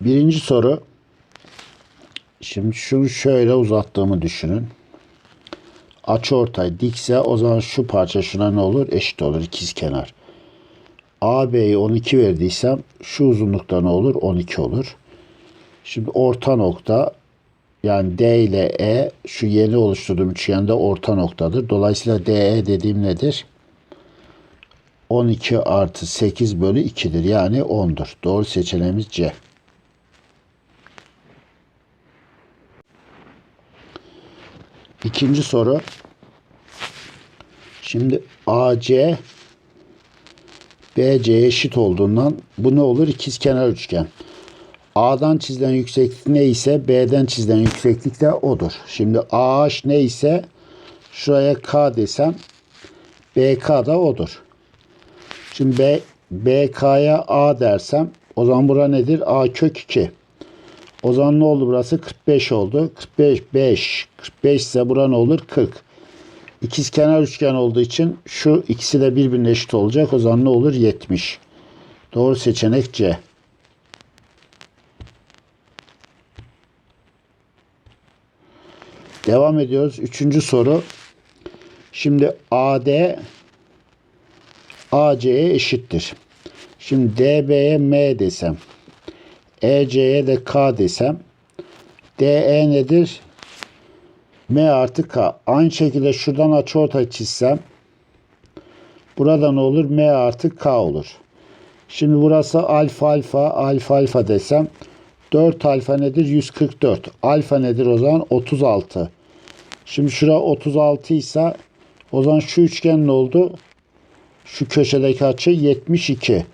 Birinci soru. Şimdi şunu şöyle uzattığımı düşünün. Açı ortay dikse o zaman şu parça şuna ne olur? Eşit olur. ikiz kenar. AB'yi 12 verdiysem şu uzunlukta ne olur? 12 olur. Şimdi orta nokta yani D ile E şu yeni oluşturduğum üçgende orta noktadır. Dolayısıyla DE dediğim nedir? 12 artı 8 bölü 2'dir. Yani 10'dur. Doğru seçeneğimiz C. İkinci soru. Şimdi AC BC'ye eşit olduğundan bu ne olur? İkizkenar üçgen. A'dan çizilen yükseklik neyse B'den çizilen yükseklik de odur. Şimdi AH neyse şuraya K desem BK da odur. Şimdi B, BK'ya A dersem o zaman bura nedir? A kök 2. O zaman ne oldu burası? 45 oldu. 45, 5. 45 ise bura ne olur? 40. İkiz kenar üçgen olduğu için şu ikisi de birbirine eşit olacak. O zaman ne olur? 70. Doğru seçenek C. Devam ediyoruz. Üçüncü soru. Şimdi AD AC'ye eşittir. Şimdi DB'ye M desem. EC'ye de K desem. DE nedir? M artı K. Aynı şekilde şuradan açıortay çizsem. Burada ne olur? M artı K olur. Şimdi burası alfa alfa alfa alfa desem. 4 alfa nedir? 144. Alfa nedir o zaman? 36. Şimdi şura 36 ise o zaman şu üçgen ne oldu? Şu köşedeki açı 72.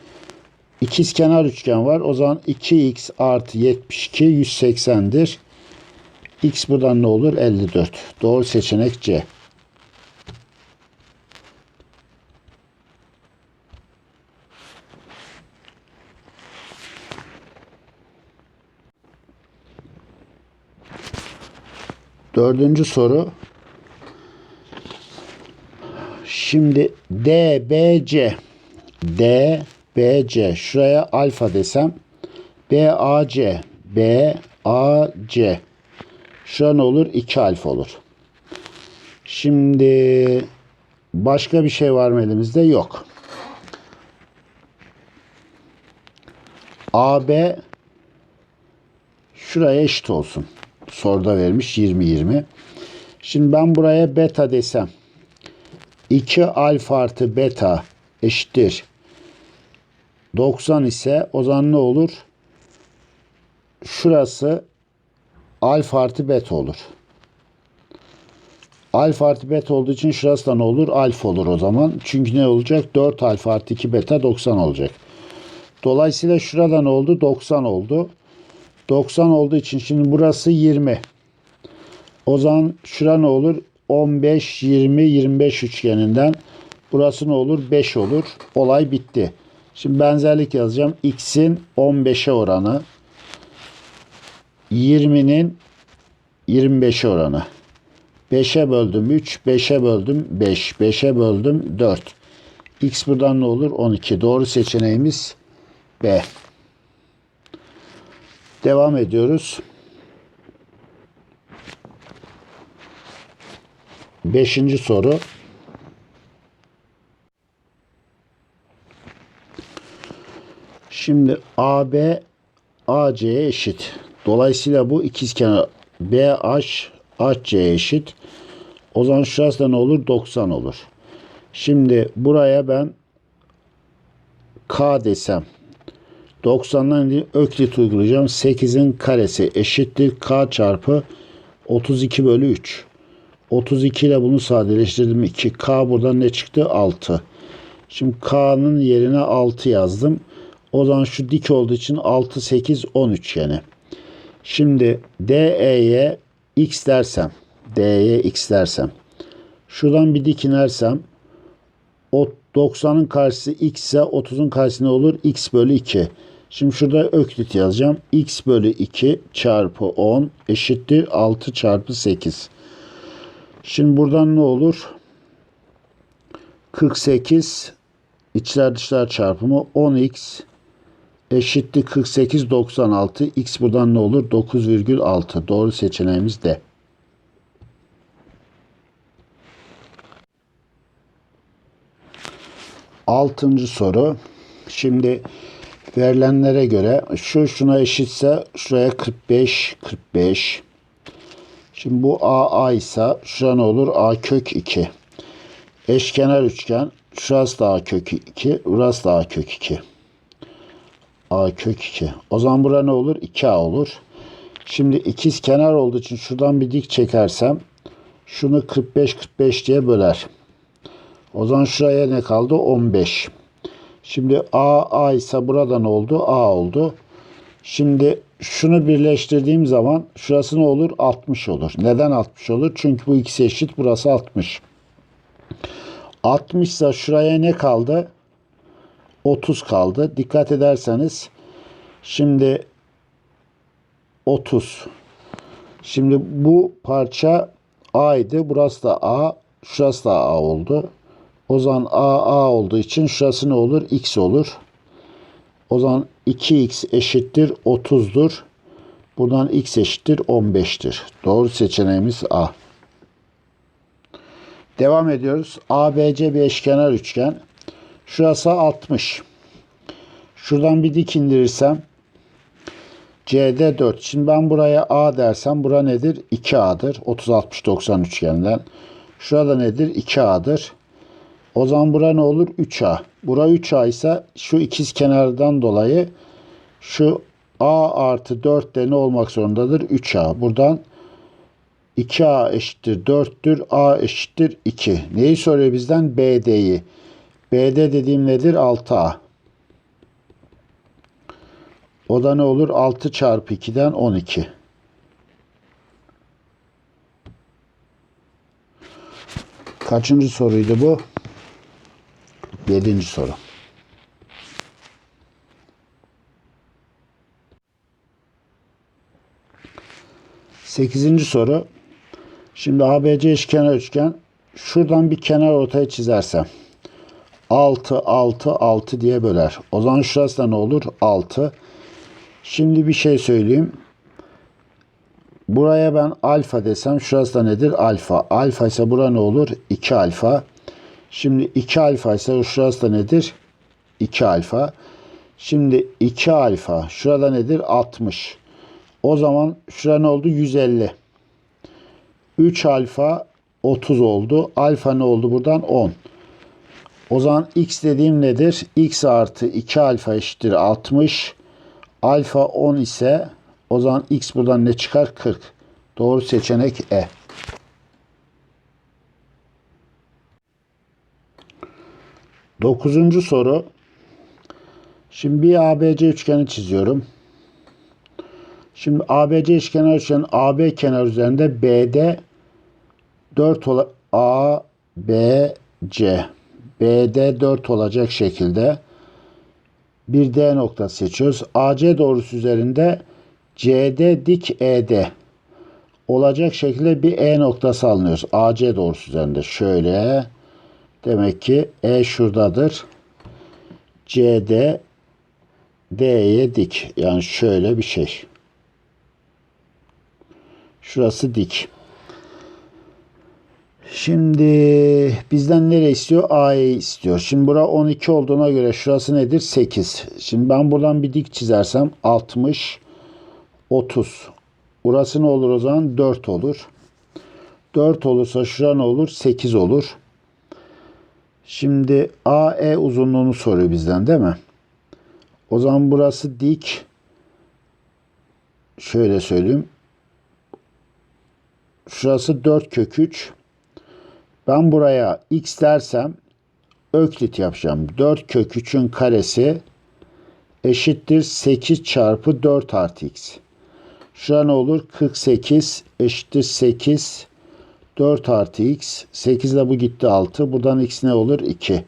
İkiz kenar üçgen var. O zaman 2x artı 72 180'dir. X buradan ne olur? 54. Doğru seçenek C. Dördüncü soru. Şimdi D, B, C. D, B, C. Şuraya alfa desem. B, A, C. B, A, C. Şura ne olur? 2 alfa olur. Şimdi başka bir şey var mı elimizde? Yok. AB şuraya eşit olsun. Soruda vermiş 20-20. Şimdi ben buraya beta desem 2 alfa artı beta eşittir 90 ise o zaman ne olur? Şurası alfa artı beta olur. Alfa artı beta olduğu için şurası da ne olur? Alfa olur o zaman. Çünkü ne olacak? 4 alfa artı 2 beta 90 olacak. Dolayısıyla şurada ne oldu? 90 oldu. 90 olduğu için şimdi burası 20. O zaman şura ne olur? 15, 20, 25 üçgeninden burası ne olur? 5 olur. Olay bitti. Şimdi benzerlik yazacağım. X'in 15'e oranı 20'nin 25'e oranı. 5'e böldüm 3, 5'e böldüm 5, 5'e böldüm 4. X buradan ne olur? 12. Doğru seçeneğimiz B. Devam ediyoruz. Beşinci soru. Şimdi AB AC'ye eşit. Dolayısıyla bu ikizkenar BH HC'ye eşit. O zaman şurası da ne olur? 90 olur. Şimdi buraya ben K desem 90'dan öklit uygulayacağım. 8'in karesi eşittir K çarpı 32 bölü 3. 32 ile bunu sadeleştirdim. 2. K buradan ne çıktı? 6. Şimdi K'nın yerine 6 yazdım. O zaman şu dik olduğu için 6, 8, 10 üçgeni. Şimdi DE'ye x dersem, D'ye x dersem, şuradan bir dik inersem, o 90'ın karşısı x ise 30'un karşısı ne olur? x bölü 2. Şimdi şurada öklit yazacağım. x bölü 2 çarpı 10 eşittir 6 çarpı 8. Şimdi buradan ne olur? 48 içler dışlar çarpımı 10x eşittir 48 96. X buradan ne olur? 9,6. Doğru seçeneğimiz de. Altıncı soru. Şimdi verilenlere göre şu şuna eşitse şuraya 45 45. Şimdi bu AA ise şura ne olur? A kök 2. Eşkenar üçgen. Şurası da A kök 2. Burası da A kök 2. A kök 2. O zaman bura ne olur? 2A olur. Şimdi ikiz kenar olduğu için şuradan bir dik çekersem şunu 45 45 diye böler. O zaman şuraya ne kaldı? 15. Şimdi A A ise burada ne oldu? A oldu. Şimdi şunu birleştirdiğim zaman şurası ne olur? 60 olur. Neden 60 olur? Çünkü bu ikisi eşit. Burası 60. 60 ise şuraya ne kaldı? 30 kaldı. Dikkat ederseniz şimdi 30. Şimdi bu parça A'ydı. Burası da A. Şurası da A oldu. O zaman A A olduğu için şurası ne olur? X olur. O zaman 2x eşittir 30'dur. Buradan x eşittir 15'tir. Doğru seçeneğimiz A. Devam ediyoruz. ABC bir eşkenar üçgen. Şurası 60. Şuradan bir dik indirirsem CD 4. Şimdi ben buraya A dersem bura nedir? 2A'dır. 30 60 90 üçgenden. Şurada nedir? 2A'dır. O zaman bura ne olur? 3A. Bura 3A ise şu ikiz kenardan dolayı şu A artı 4 de ne olmak zorundadır? 3A. Buradan 2A eşittir 4'tür. A eşittir 2. Neyi soruyor bizden? BD'yi. BD dediğim nedir? 6A. O da ne olur? 6 çarpı 2'den 12. Kaçıncı soruydu bu? Yedinci soru. Sekizinci soru. Şimdi ABC eşkenar üçgen. Şuradan bir kenar ortaya çizersem. 6, 6, 6 diye böler. O zaman şurası da ne olur? 6. Şimdi bir şey söyleyeyim. Buraya ben alfa desem şurası da nedir? Alfa. Alfa ise bura ne olur? 2 alfa. Şimdi 2 alfa ise şurası da nedir? 2 alfa. Şimdi 2 alfa şurada nedir? 60. O zaman şura ne oldu? 150. 3 alfa 30 oldu. Alfa ne oldu buradan? 10. O zaman x dediğim nedir? x artı 2 alfa eşittir 60. Alfa 10 ise o zaman x buradan ne çıkar? 40. Doğru seçenek E. Dokuzuncu soru. Şimdi bir ABC üçgeni çiziyorum. Şimdi ABC eşkenar üçgen AB kenar üzerinde BD 4 ola A B C BD 4 olacak şekilde bir D noktası seçiyoruz. AC doğrusu üzerinde CD dik ED olacak şekilde bir E noktası alınıyoruz. AC doğrusu üzerinde şöyle demek ki E şuradadır. CD D'ye dik. Yani şöyle bir şey. Şurası dik. Şimdi bizden nereye istiyor? A'yı istiyor. Şimdi bura 12 olduğuna göre şurası nedir? 8. Şimdi ben buradan bir dik çizersem 60, 30. Burası ne olur o zaman? 4 olur. 4 olursa şura ne olur? 8 olur. Şimdi AE uzunluğunu soruyor bizden değil mi? O zaman burası dik. Şöyle söyleyeyim. Şurası 4 kök 3. Ben buraya x dersem öklit yapacağım. 4 kök 3'ün karesi eşittir 8 çarpı 4 artı x. Şura ne olur? 48 eşittir 8 4 artı x. 8 ile bu gitti 6. Buradan x ne olur? 2.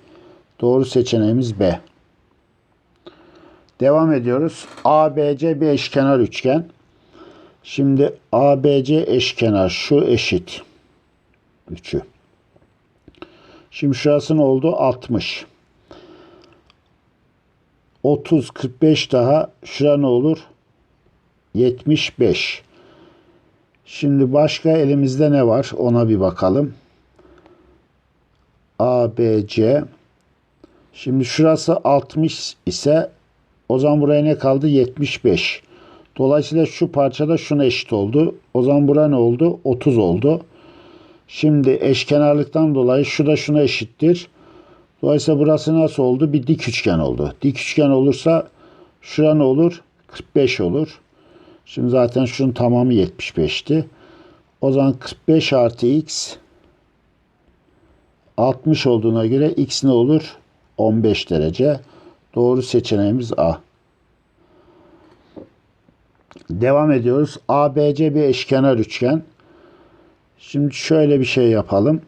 Doğru seçeneğimiz B. Devam ediyoruz. ABC bir eşkenar üçgen. Şimdi ABC eşkenar şu eşit. 3'ü. Şimdi şurası ne oldu? 60. 30, 45 daha. Şura ne olur? 75. Şimdi başka elimizde ne var? Ona bir bakalım. A, B, C. Şimdi şurası 60 ise o zaman buraya ne kaldı? 75. Dolayısıyla şu parçada şuna eşit oldu. O zaman bura ne oldu? 30 oldu. Şimdi eşkenarlıktan dolayı şu da şuna eşittir. Dolayısıyla burası nasıl oldu? Bir dik üçgen oldu. Dik üçgen olursa şura ne olur? 45 olur. Şimdi zaten şunun tamamı 75'ti. O zaman 45 artı x 60 olduğuna göre x ne olur? 15 derece. Doğru seçeneğimiz A. Devam ediyoruz. ABC bir eşkenar üçgen. Şimdi şöyle bir şey yapalım.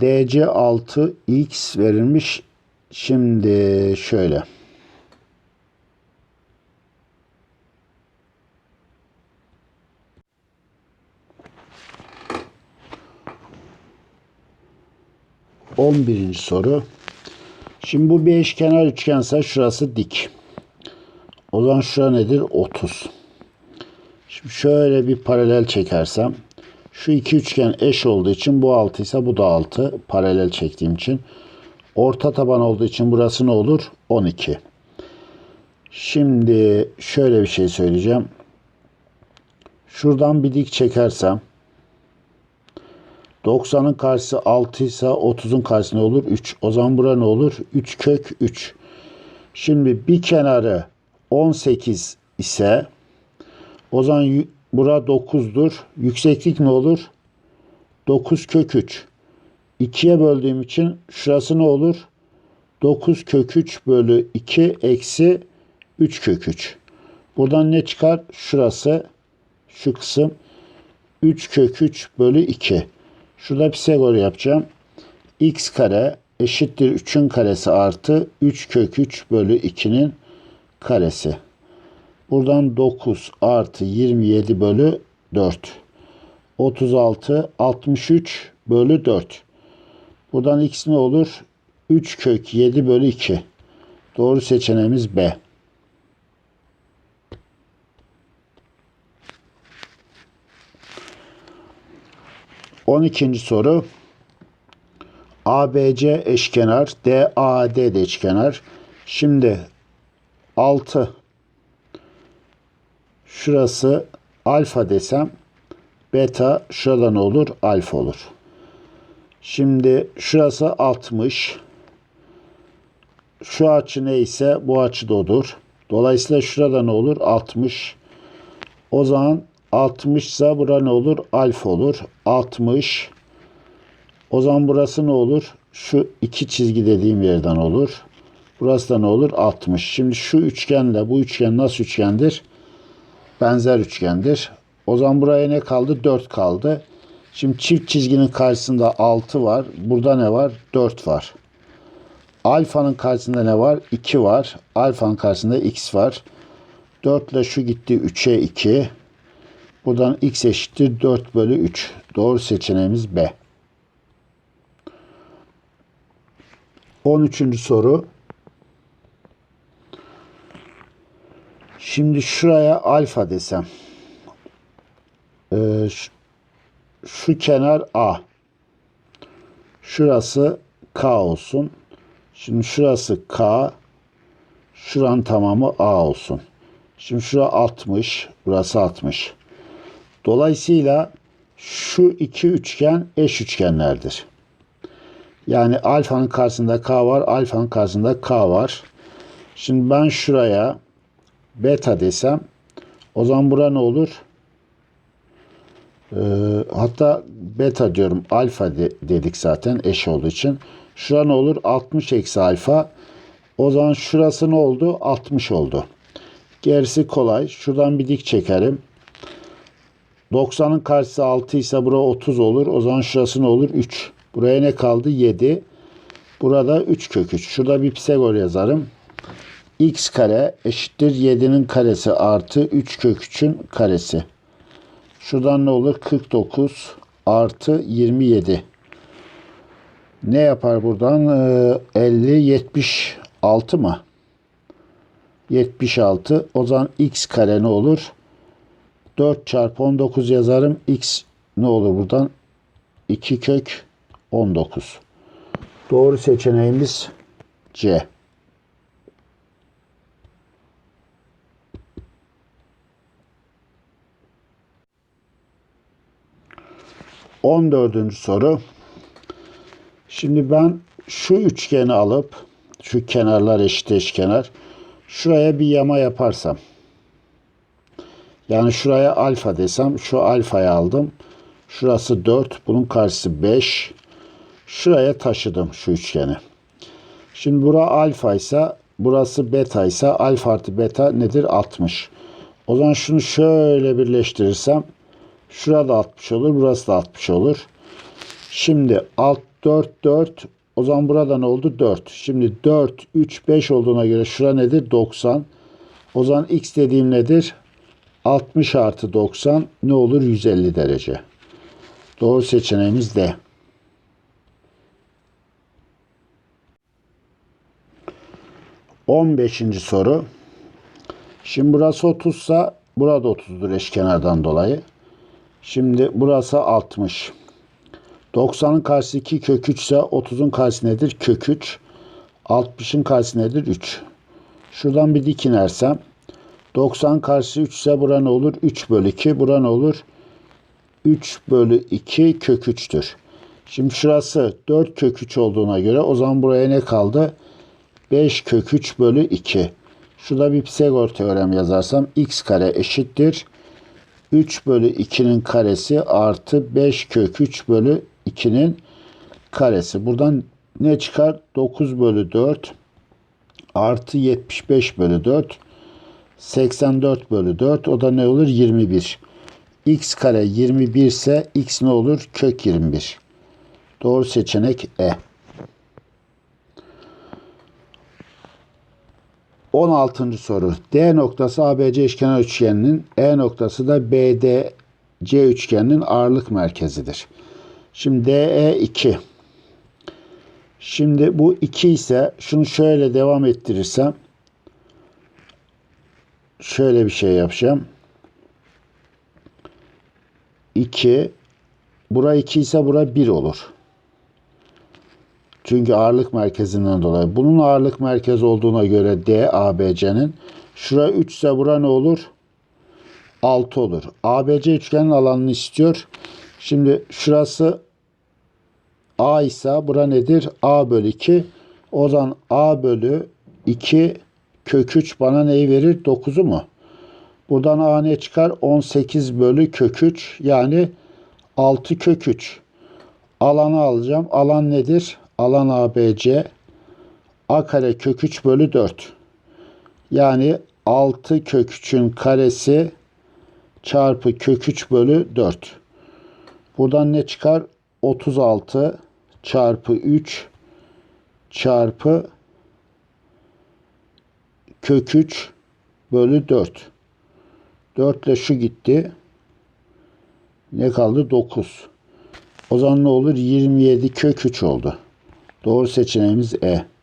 DC 6 x verilmiş. Şimdi şöyle. On birinci soru. Şimdi bu bir eşkenar üçgense şurası dik. O zaman şura nedir? 30. Şöyle bir paralel çekersem şu iki üçgen eş olduğu için bu 6 ise bu da 6 paralel çektiğim için. Orta taban olduğu için burası ne olur? 12. Şimdi şöyle bir şey söyleyeceğim. Şuradan bir dik çekersem 90'ın karşısı 6 ise 30'un karşısı ne olur? 3. O zaman bura ne olur? 3 kök 3. Şimdi bir kenarı 18 ise o zaman bura 9'dur. Yükseklik ne olur? 9 kök 3. 2'ye böldüğüm için şurası ne olur? 9 kök 3 bölü 2 eksi 3 kök 3. Buradan ne çıkar? Şurası şu kısım 3 kök 3 bölü 2. Şurada Pisagor yapacağım. x kare eşittir 3'ün karesi artı 3 kök 3 bölü 2'nin karesi. Buradan 9 artı 27 bölü 4. 36 63 bölü 4. Buradan x ne olur? 3 kök 7 bölü 2. Doğru seçeneğimiz B. On ikinci soru. ABC eşkenar, DAD de eşkenar. Şimdi 6 şurası alfa desem beta şurada ne olur? Alfa olur. Şimdi şurası 60. Şu açı neyse bu açı da odur. Dolayısıyla şurada ne olur? 60. O zaman 60 ise bura ne olur? Alfa olur. 60. O zaman burası ne olur? Şu iki çizgi dediğim yerden olur. Burası da ne olur? 60. Şimdi şu üçgenle bu üçgen nasıl üçgendir? Benzer üçgendir. O zaman buraya ne kaldı? 4 kaldı. Şimdi çift çizginin karşısında 6 var. Burada ne var? 4 var. Alfanın karşısında ne var? 2 var. Alfanın karşısında x var. 4 ile şu gitti 3'e 2. Buradan x eşittir 4 bölü 3. Doğru seçeneğimiz B. 13. soru. Şimdi şuraya alfa desem. Ee, şu, şu kenar A. Şurası K olsun. Şimdi şurası K. Şuranın tamamı A olsun. Şimdi şura 60. Burası 60. Dolayısıyla şu iki üçgen eş üçgenlerdir. Yani alfanın karşısında K var, alfanın karşısında K var. Şimdi ben şuraya beta desem o zaman bura ne olur? Ee, hatta beta diyorum alfa de, dedik zaten eş olduğu için. Şura ne olur? 60 eksi alfa. O zaman şurası ne oldu? 60 oldu. Gerisi kolay. Şuradan bir dik çekerim. 90'ın karşısı 6 ise bura 30 olur. O zaman şurası ne olur? 3. Buraya ne kaldı? 7. Burada 3 kök 3. Şurada bir Pisagor yazarım. X kare eşittir 7'nin karesi artı 3 kök 3'ün karesi. Şuradan ne olur? 49 artı 27. Ne yapar buradan? Ee, 50, 76 mı? 76. O zaman x kare ne olur? 4 çarpı 19 yazarım. x ne olur buradan? 2 kök 19. Doğru seçeneğimiz C. On dördüncü soru. Şimdi ben şu üçgeni alıp şu kenarlar eşit eşkenar şuraya bir yama yaparsam yani şuraya alfa desem şu alfayı aldım. Şurası 4, bunun karşısı 5. Şuraya taşıdım şu üçgeni. Şimdi bura alfa ise burası beta ise alfa artı beta nedir? 60. O zaman şunu şöyle birleştirirsem şurada 60 olur, burası da 60 olur. Şimdi alt 4 4 o zaman burada ne oldu? 4. Şimdi 4 3 5 olduğuna göre şura nedir? 90. O zaman x dediğim nedir? 60 artı 90 ne olur? 150 derece. Doğru seçeneğimiz D. On beşinci soru. Şimdi burası 30 ise burada 30'dur eşkenardan dolayı. Şimdi burası 60. 90'ın karşısı 2 kök 3 ise 30'un karşısı nedir? Kök 3. 60'ın karşısı nedir? 3. Şuradan bir dik inersem 90 karşısı 3 ise bura ne olur? 3 bölü 2. Bura ne olur? 3 bölü 2 kök 3'tür. Şimdi şurası 4 kök 3 olduğuna göre o zaman buraya ne kaldı? 5 kök 3 bölü 2. Şurada bir Pisagor teorem yazarsam x kare eşittir. 3 bölü 2'nin karesi artı 5 kök 3 bölü 2'nin karesi. Buradan ne çıkar? 9 bölü 4 artı 75 bölü 4 84 bölü 4 o da ne olur? 21. x kare 21 ise x ne olur? Kök 21. Doğru seçenek E. 16. soru. D noktası ABC eşkenar üçgeninin, E noktası da BDC üçgeninin ağırlık merkezidir. Şimdi DE 2. Şimdi bu 2 ise şunu şöyle devam ettirirsem şöyle bir şey yapacağım. 2 bura 2 ise bura 1 olur. Çünkü ağırlık merkezinden dolayı. Bunun ağırlık merkezi olduğuna göre D ABC'nin şura 3 ise bura ne olur? 6 olur. ABC üçgenin alanını istiyor. Şimdi şurası A ise bura nedir? A bölü 2. O zaman A bölü 2 kök 3 bana neyi verir? 9'u mu? Buradan A ne çıkar? 18 bölü kök 3 yani 6 kök 3. Alanı alacağım. Alan nedir? Alan ABC A kare kök 3 bölü 4. Yani 6 kök 3'ün karesi çarpı kök 3 bölü 4. Buradan ne çıkar? 36 çarpı 3 çarpı kök 3 bölü 4. 4 ile şu gitti. Ne kaldı? 9. O zaman ne olur? 27 kök 3 oldu. Doğru seçeneğimiz E.